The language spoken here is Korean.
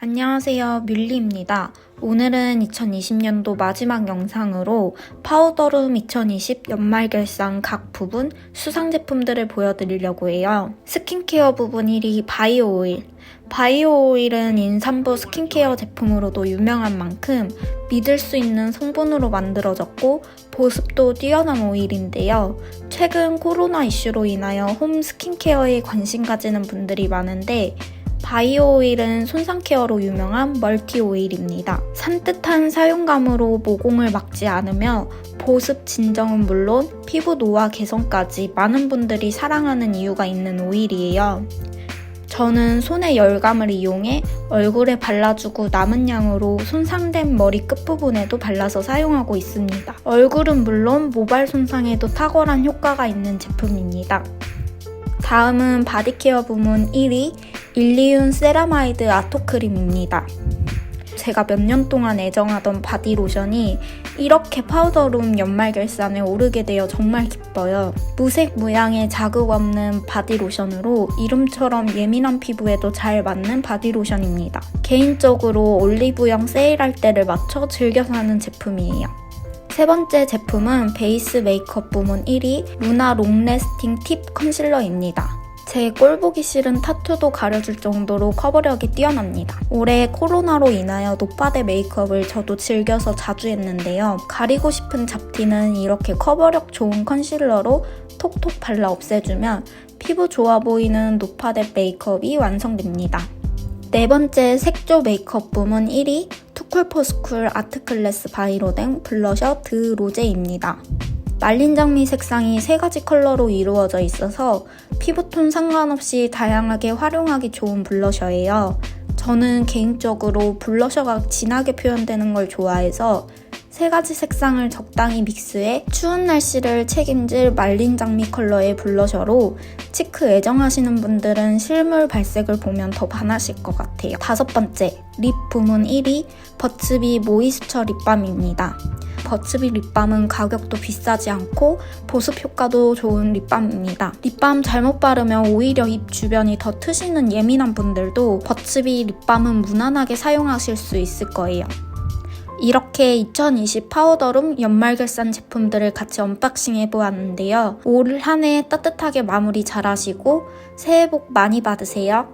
안녕하세요. 뮬리입니다. 오늘은 2020년도 마지막 영상으로 파우더룸 2020 연말 결산 각 부분 수상 제품들을 보여드리려고 해요. 스킨케어 부분 1위 바이오 오일. 바이오 오일은 인삼부 스킨케어 제품으로도 유명한 만큼 믿을 수 있는 성분으로 만들어졌고 보습도 뛰어난 오일인데요. 최근 코로나 이슈로 인하여 홈 스킨케어에 관심 가지는 분들이 많은데 바이오 오일은 손상 케어로 유명한 멀티 오일입니다. 산뜻한 사용감으로 모공을 막지 않으며 보습 진정은 물론 피부 노화 개선까지 많은 분들이 사랑하는 이유가 있는 오일이에요. 저는 손의 열감을 이용해 얼굴에 발라주고 남은 양으로 손상된 머리 끝부분에도 발라서 사용하고 있습니다. 얼굴은 물론 모발 손상에도 탁월한 효과가 있는 제품입니다. 다음은 바디케어 부문 1위 일리윤 세라마이드 아토크림입니다. 제가 몇 년 동안 애정하던 바디로션이 이렇게 파우더룸 연말 결산에 오르게 되어 정말 기뻐요. 무색 무향의 자극 없는 바디로션으로 이름처럼 예민한 피부에도 잘 맞는 바디로션입니다. 개인적으로 올리브영 세일할 때를 맞춰 즐겨 사는 제품이에요. 세 번째 제품은 베이스 메이크업 부문 1위 루나 롱래스팅 팁 컨실러입니다. 제 꼴보기 싫은 타투도 가려줄 정도로 커버력이 뛰어납니다. 올해 코로나로 인하여 노파데 메이크업을 저도 즐겨서 자주 했는데요. 가리고 싶은 잡티는 이렇게 커버력 좋은 컨실러로 톡톡 발라 없애주면 피부 좋아 보이는 노파데 메이크업이 완성됩니다. 네 번째 색조 메이크업 부문 1위 투쿨포스쿨 아트클래스 바이로댕 블러셔 드 로제입니다. 말린 장미 색상이 세 가지 컬러로 이루어져 있어서 피부톤 상관없이 다양하게 활용하기 좋은 블러셔예요. 저는 개인적으로 블러셔가 진하게 표현되는 걸 좋아해서 세 가지 색상을 적당히 믹스해 추운 날씨를 책임질 말린 장미 컬러의 블러셔로 치크 애정하시는 분들은 실물 발색을 보면 더 반하실 것 같아요. 다섯 번째, 립 부문 1위 버츠비 모이스처 립밤입니다. 버츠비 립밤은 가격도 비싸지 않고 보습 효과도 좋은 립밤입니다. 립밤 잘못 바르면 오히려 입 주변이 더 트시는 예민한 분들도 버츠비 립밤은 무난하게 사용하실 수 있을 거예요. 이렇게 2020 파우더룸 연말 결산 제품들을 같이 언박싱 해보았는데요. 올 한 해 따뜻하게 마무리 잘 하시고 새해 복 많이 받으세요.